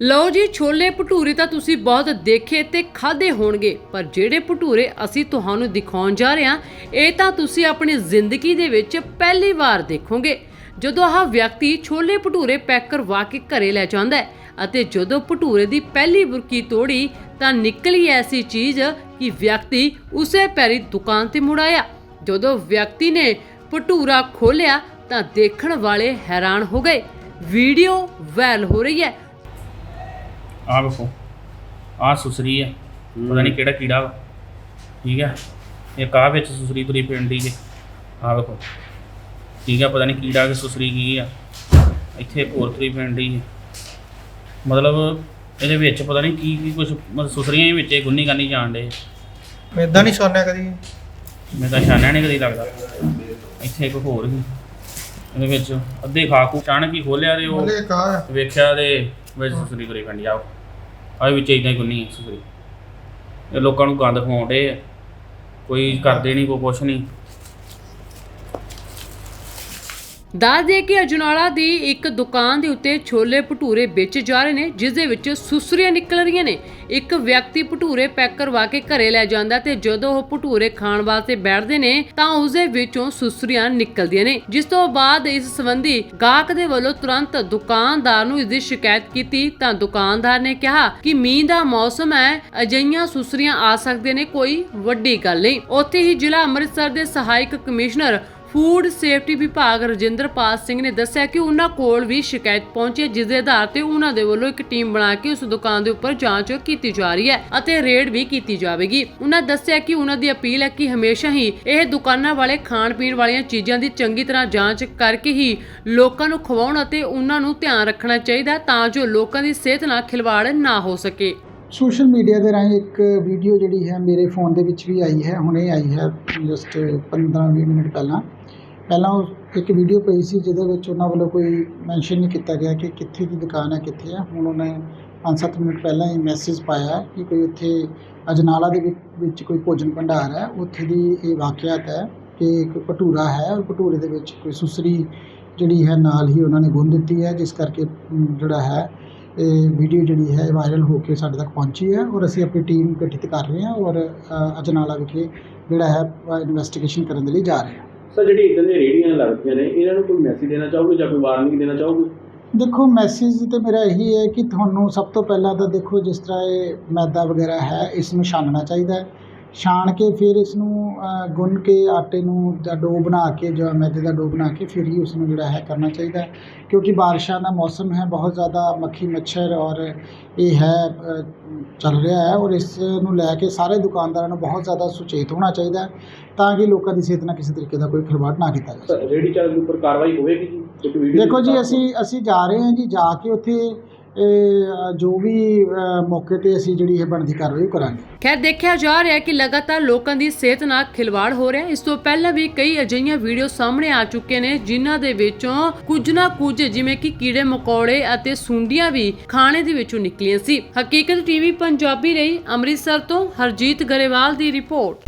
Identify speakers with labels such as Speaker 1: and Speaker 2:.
Speaker 1: ਲਓ ਜੀ, ਛੋਲੇ ਭਟੂਰੇ ਤਾਂ ਤੁਸੀਂ ਬਹੁਤ ਦੇਖੇ ਤੇ ਖਾਦੇ ਹੋਣਗੇ, ਪਰ ਜਿਹੜੇ ਭਟੂਰੇ ਅਸੀਂ ਤੁਹਾਨੂੰ ਦਿਖਾਉਣ ਜਾ ਰਹੇ ਹਾਂ, ਇਹ ਤਾਂ ਤੁਸੀਂ ਆਪਣੀ ਜ਼ਿੰਦਗੀ ਦੇ ਵਿੱਚ ਪਹਿਲੀ ਵਾਰ ਦੇਖੋਗੇ। ਜਦੋਂ ਆਹ ਵਿਅਕਤੀ ਛੋਲੇ ਭਟੂਰੇ ਪੈਕ ਕਰਵਾ ਕੇ ਘਰੇ ਲੈ ਜਾਂਦਾ ਹੈ ਅਤੇ ਜਦੋਂ ਭਟੂਰੇ ਦੀ ਪਹਿਲੀ ਬੁਰਕੀ ਤੋੜੀ, ਤਾਂ ਨਿਕਲੀ ਐਸੀ ਚੀਜ਼ ਕਿ ਵਿਅਕਤੀ ਉਸੇ ਪੈਰੀ ਦੁਕਾਨ ਤੇ ਮੁੜ ਆਇਆ। ਜਦੋਂ ਵਿਅਕਤੀ ਨੇ ਭਟੂਰਾ ਖੋਲਿਆ ਤਾਂ ਦੇਖਣ ਵਾਲੇ ਹੈਰਾਨ ਹੋ ਗਏ। ਵੀਡੀਓ ਵਾਇਰਲ ਹੋ ਰਹੀ ਹੈ।
Speaker 2: ਆਹ ਵੇਖੋ ਆਹ ਸੁਸਰੀ ਹੈ ਪਤਾ ਨਹੀਂ ਕਿਹੜਾ ਕੀੜਾ ਵਾ। ਠੀਕ ਹੈ ਇਹ ਕਾਹ ਵਿੱਚ ਸੁਸਰੀ ਤੁਰੀ ਪੈਂਦੀ ਹੈ ਆਹ ਵੇਖੋ ਠੀਕ ਹੈ ਪਤਾ ਨਹੀਂ ਕੀੜਾ ਕਿ ਸੁਸਰੀ ਕੀ ਆ। ਇੱਥੇ ਹੋਰ ਤੁਰੀ ਪੈਂਦੀ ਹੈ ਮਤਲਬ ਇਹਦੇ ਵਿੱਚ ਪਤਾ ਨਹੀਂ ਕੀ ਕੀ ਕੁਝ ਮਤਲਬ ਸੁਸਰੀਆਂ ਹੀ ਵਿੱਚ ਹੀ ਗੁੰਨੀ ਗਾਨੀ ਜਾਣ ਡੇ
Speaker 3: ਇਦਾਂ ਨਹੀਂ ਸੋਨਿਆ ਕਦੀ।
Speaker 2: ਮੈਂ ਤਾਂ ਛਾਨਿਆ ਨਹੀਂ ਕਦੀ ਲੱਗਦਾ। ਇੱਥੇ ਇੱਕ ਹੋਰ ਸੀ। ਇਹਦੇ ਵਿੱਚ ਅੱਧੇ ਖਾ ਖੂ ਅਚਾਨਕ ਹੀ ਖੋਲਿਆ ਤੇ ਉਹ
Speaker 3: ਬੋਲੇ ਕਾ
Speaker 2: ਵੇਖਿਆ ਤੇ ਵਿੱਚ ਸੁਸਰੀ ਤੁਰੀ ਪੈਂਦੀ ਆ ਆਹ ਵਿੱਚ ਇਦਾਂ ਹੀ ਗੁੰਨੀ ਹੈ ਸੁਸਰੀ ਇਹ ਲੋਕਾਂ ਨੂੰ ਗੰਦ ਖਵਾਉਂਦੇ ਆ। ਕੋਈ ਕਰਦੇ ਨਹੀਂ, ਕੋਈ ਕੁਛ ਨਹੀਂ।
Speaker 1: ਦੱਸ ਦੇ ਕਿ ਅਜਨਾਲਾ ਦੀ ਇੱਕ ਦੁਕਾਨ ਦੇ ਉੱਤੇ ਛੋਲੇ ਭਟੂਰੇ ਵੇਚੇ ਜਾ ਰਹੇ ਨੇ, ਜਿਸ ਦੇ ਵਿੱਚ ਸੁਸਰੀਆਂ ਨਿਕਲ ਰਹੀਆਂ ਨੇ। ਇੱਕ ਵਿਅਕਤੀ ਭਟੂਰੇ ਪੈਕ ਕਰਵਾ ਕੇ ਘਰੇ ਲੈ ਜਾਂਦਾ ਤੇ ਜਦੋਂ ਉਹ ਭਟੂਰੇ ਖਾਣ ਵਾਸਤੇ ਬੈਠਦੇ ਨੇ, ਤਾਂ ਉਸ ਦੇ ਵਿੱਚੋਂ ਸੁਸਰੀਆਂ ਨਿਕਲਦੀਆਂ ਨੇ। ਜਿਸ ਤੋਂ ਬਾਅਦ ਇਸ ਸੰਬੰਧੀ ਗਾਹਕ ਦੇ ਵੱਲੋਂ ਤੁਰੰਤ ਦੁਕਾਨਦਾਰ ਨੂੰ ਇਸ ਦੀ ਸ਼ਿਕਾਇਤ ਕੀਤੀ, ਤਾਂ ਦੁਕਾਨਦਾਰ ਨੇ ਕਿਹਾ ਕਿ ਮੀਂਹ ਦਾ ਮੌਸਮ ਹੈ ਅਜਈਆਂ ਸੁਸਰੀਆਂ ਆ ਸਕਦੇ ਨੇ, ਕੋਈ ਵੱਡੀ ਗੱਲ ਨਹੀਂ। ਉੱਥੇ ਹੀ ਜ਼ਿਲ੍ਹਾ ਅੰਮ੍ਰਿਤਸਰ ਦੇ ਸਹਾਇਕ ਕਮਿਸ਼ਨਰ ਫੂਡ ਸੇਫਟੀ ਵਿਭਾਗ ਰਜਿੰਦਰਪਾਲ ਸਿੰਘ ਨੇ ਦੱਸਿਆ ਕਿ ਉਹਨਾਂ ਕੋਲ ਵੀ ਸ਼ਿਕਾਇਤ ਪਹੁੰਚੀ ਹੈ, ਜਿਸ ਦੇ ਆਧਾਰ ਤੇ ਉਹਨਾਂ ਦੇ ਵੱਲੋਂ ਇੱਕ ਟੀਮ ਬਣਾ ਕੇ ਉਸ ਦੁਕਾਨ ਦੇ ਉੱਪਰ ਜਾਂਚ ਕੀਤੀ ਜਾ ਰਹੀ ਹੈ ਅਤੇ ਰੇਡ ਵੀ ਕੀਤੀ ਜਾਵੇਗੀ। ਉਹਨਾਂ ਦੱਸਿਆ ਕਿ ਉਹਨਾਂ ਦੀ ਅਪੀਲ ਹੈ ਕਿ ਹਮੇਸ਼ਾ ਹੀ ਇਹ ਦੁਕਾਨਾਂ ਵਾਲੇ ਖਾਣ ਪੀਣ ਵਾਲੀਆਂ ਚੀਜ਼ਾਂ ਦੀ ਚੰਗੀ ਤਰ੍ਹਾਂ ਜਾਂਚ ਕਰਕੇ ਹੀ ਲੋਕਾਂ ਨੂੰ ਖਵਾਉਣ ਅਤੇ ਉਹਨਾਂ ਨੂੰ ਧਿਆਨ ਰੱਖਣਾ ਚਾਹੀਦਾ ਤਾਂ ਜੋ ਲੋਕਾਂ ਦੀ ਸਿਹਤ ਨਾਲ ਖਿਲਵਾੜ ਨਾ ਹੋ ਸਕੇ।
Speaker 4: ਸੋਸ਼ਲ ਮੀਡੀਆ ਦੇ ਰਾਹੀਂ ਇੱਕ ਵੀਡੀਓ ਜਿਹੜੀ ਹੈ ਮੇਰੇ ਫੋਨ ਦੇ ਵਿੱਚ ਵੀ ਆਈ ਹੈ, ਹੁਣੇ ਆਈ ਹੈ ਜਸਟ 15-20 ਮਿੰਟ ਪਹਿਲਾਂ। ਪਹਿਲਾਂ ਉਹ ਇੱਕ ਵੀਡੀਓ ਪਈ ਸੀ, ਜਿਹਦੇ ਵਿੱਚ ਉਹਨਾਂ ਵੱਲੋਂ ਕੋਈ ਮੈਂਸ਼ਨ ਨਹੀਂ ਕੀਤਾ ਗਿਆ ਕਿ ਕਿੱਥੇ ਦੀ ਦੁਕਾਨ ਹੈ, ਕਿੱਥੇ ਹੈ। ਹੁਣ ਉਹਨੇ 5-7 ਮਿੰਟ ਪਹਿਲਾਂ ਹੀ ਮੈਸੇਜ ਪਾਇਆ ਕਿ ਕੋਈ ਉੱਥੇ ਅਜਨਾਲਾ ਦੇ ਵਿੱਚ- ਵਿੱਚ ਕੋਈ ਭੋਜਨ ਭੰਡਾਰ ਹੈ। ਉੱਥੇ ਦੀ ਇਹ ਵਾਕਿਆਤ ਹੈ ਕਿ ਇੱਕ ਭਟੂਰਾ ਹੈ, ਔਰ ਭਟੂਰੇ ਦੇ ਵਿੱਚ ਕੋਈ ਸੁਸਰੀ ਜਿਹੜੀ ਹੈ, ਨਾਲ ਹੀ ਉਹਨਾਂ ਨੇ ਗੁੰਨ ਦਿੱਤੀ ਹੈ, ਜਿਸ ਕਰਕੇ, ਜਿਹੜਾ ਹੈ ਇਹ ਵੀਡੀਓ ਜਿਹੜੀ ਹੈ ਵਾਇਰਲ ਹੋ ਕੇ ਸਾਡੇ ਤੱਕ ਪਹੁੰਚੀ ਹੈ ਔਰ ਅਸੀਂ ਆਪਣੀ ਟੀਮ ਗਠਿਤ ਕਰ ਰਹੇ ਹਾਂ ਔਰ ਅਜਨਾਲਾ ਵਿਖੇ ਜਿਹੜਾ ਹੈ ਇਨਵੈਸਟੀਗੇਸ਼ਨ ਕਰਨ ਦੇ ਲਈ ਜਾ ਰਹੇ ਹਾਂ।
Speaker 5: ਸਰ ਜਿਹੜੀ ਇਦਾਂ ਦੀਆਂ ਰੇਹੜੀਆਂ ਲੱਗਦੀਆਂ ਨੇ ਇਹਨਾਂ ਨੂੰ ਕੋਈ ਮੈਸੇਜ ਦੇਣਾ ਚਾਹੋਗੇ ਜਾਂ ਕੋਈ ਵਾਰਨਿੰਗ ਦੇਣਾ ਚਾਹੋਗੇ?
Speaker 4: ਦੇਖੋ ਮੈਸੇਜ ਤੇ ਮੇਰਾ ਇਹੀ ਹੈ ਕਿ ਤੁਹਾਨੂੰ ਸਭ ਤੋਂ ਪਹਿਲਾਂ ਤਾਂ ਦੇਖੋ ਜਿਸ ਤਰ੍ਹਾਂ ਇਹ ਮੈਦਾ ਵਗੈਰਾ ਹੈ ਇਸ ਨੂੰ ਛਾਨਣਾ ਚਾਹੀਦਾ ਹੈ। ਛਾਣ ਕੇ ਫਿਰ ਇਸ ਨੂੰ ਗੁੰਨ ਕੇ ਆਟੇ ਨੂੰ ਜਾਂ ਡੋ ਬਣਾ ਕੇ ਜਾਂ ਮੈਦੇ ਦਾ ਡੋ ਬਣਾ ਕੇ ਫਿਰ ਹੀ ਉਸ ਨੂੰ ਜਿਹੜਾ ਹੈ ਕਰਨਾ ਚਾਹੀਦਾ ਕਿਉਂਕਿ ਬਾਰਿਸ਼ਾਂ ਦਾ ਮੌਸਮ ਹੈ ਬਹੁਤ ਜ਼ਿਆਦਾ ਮੱਖੀ ਮੱਛਰ ਔਰ ਇਹ ਹੈ ਚੱਲ ਰਿਹਾ ਹੈ ਔਰ ਇਸ ਨੂੰ ਲੈ ਕੇ ਸਾਰੇ ਦੁਕਾਨਦਾਰਾਂ ਨੂੰ ਬਹੁਤ ਜ਼ਿਆਦਾ ਸੁਚੇਤ ਹੋਣਾ ਚਾਹੀਦਾ ਤਾਂ ਕਿ ਲੋਕਾਂ ਦੀ ਸਿਹਤ ਨਾਲ ਕਿਸੇ ਤਰੀਕੇ ਦਾ ਕੋਈ ਖਿਲਵਾੜ ਨਾ ਕੀਤਾ ਜਾ ਸਕੇ।
Speaker 5: ਸਰ ਰੇਹੜੀ ਚਾਲਕ ਦੇ ਉੱਪਰ ਕਾਰਵਾਈ ਹੋਵੇਗੀ ਜੀ?
Speaker 4: ਦੇਖੋ ਜੀ ਅਸੀਂ ਅਸੀਂ ਜਾ ਰਹੇ ਹਾਂ ਜੀ ਜਾ ਕੇ ਉੱਥੇ ਇਹ, ਜੋ ਵੀ ਮੌਕੇ ਤੇ ਅਸੀਂ ਜਿਹੜੀ ਇਹ ਬਣਦੀ ਕਾਰਵਾਈ ਉਹ ਕਰਾਂਗੇ।
Speaker 1: ਖੈਰ ਦੇਖਿਆ ਜਾ ਰਿਹਾ ਹੈ ਕਿ ਲਗਾਤਾਰ ਲੋਕਾਂ ਦੀ ਸਿਹਤ ਨਾਲ ਖਿਲਵਾੜ ਹੋ ਰਿਹਾ ਹੈ। ਇਸ ਤੋਂ ਪਹਿਲਾਂ ਵੀ ਕਈ ਅਜਿਹੀਆਂ ਵੀਡੀਓ ਸਾਹਮਣੇ ਆ ਚੁੱਕੇ ਨੇ ਜਿਨ੍ਹਾਂ ਦੇ ਵਿੱਚੋਂ ਕੁਝ ਨਾ ਕੁਝ ਜਿਵੇਂ ਕਿ ਕੀੜੇ ਮਕੌੜੇ ਅਤੇ ਸੁੰਡੀਆਂ ਵੀ ਖਾਣੇ ਦੇ ਵਿੱਚੋਂ ਨਿਕਲੀਆਂ ਸੀ। ਹਕੀਕਤ ਟੀਵੀ ਪੰਜਾਬੀ ਲਈ ਅੰਮ੍ਰਿਤਸਰ ਤੋਂ ਹਰਜੀਤ ਗਰੇਵਾਲ ਦੀ ਰਿਪੋਰਟ।